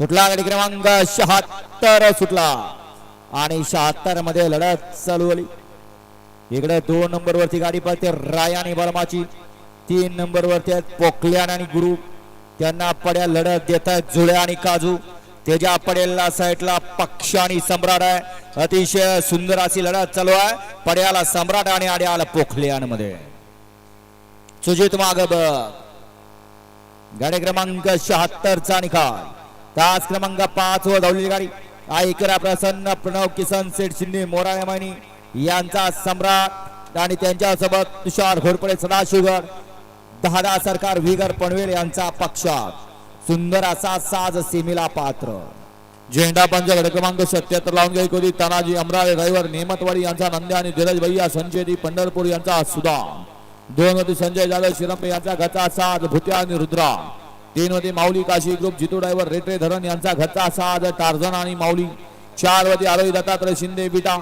सुटला गाडी क्रमांक शहात्तर सुटला. आणि शहात्तरमध्ये लढत चालू आली इकडे दोन नंबर वरती गाडी पळते राय आणि बलमाची. तीन नंबर वरती आहेत पोखल्यान आणि गुरु. त्यांना पड्या लढत देत आहेत जुळ्या आणि काजू. त्याच्या पडेला साईडला पक्ष आणि सम्राट आहे. अतिशय सुंदर अशी लढत चालू आहे. पड्याला सम्राट आणि आड्याला पोखल्यानमध्ये. सुजित माग बघ. गाडी क्रमांक शहात्तरचा निकाल. तास क्रमांक पाच व धावलेली गाडी. आयकरा प्रसन्न प्रणव किसन सेठ शिंदे मोराळे यांचा सम्राट आणि त्यांच्यासोबत तुषार घोरपडे सदाशिवगड दहादा सरकार विगर पनवेल यांचा पक्षात. सुंदर असा साज सीमेला पात्र. झेंडा पंच गड क्रमांक सत्याहत्तर लावून गेली होती तानाजी अमराळे रविवार नेमतवाडी यांचा नंद्या आणि धीरज भैया संजय दी पंढरपूर यांचा सुदा दोन होती संजय जाधव शिरंबे यांचा घचा साज भुत्या आणि रुद्रा तीन मध्ये माऊली काशी ग्रुप जितू ड्रायव्हर रेटरे धरण यांचा घरचा साज टार्झन आणि माऊली. चारमध्ये आरोही दत्तात्रय शिंदे बिटा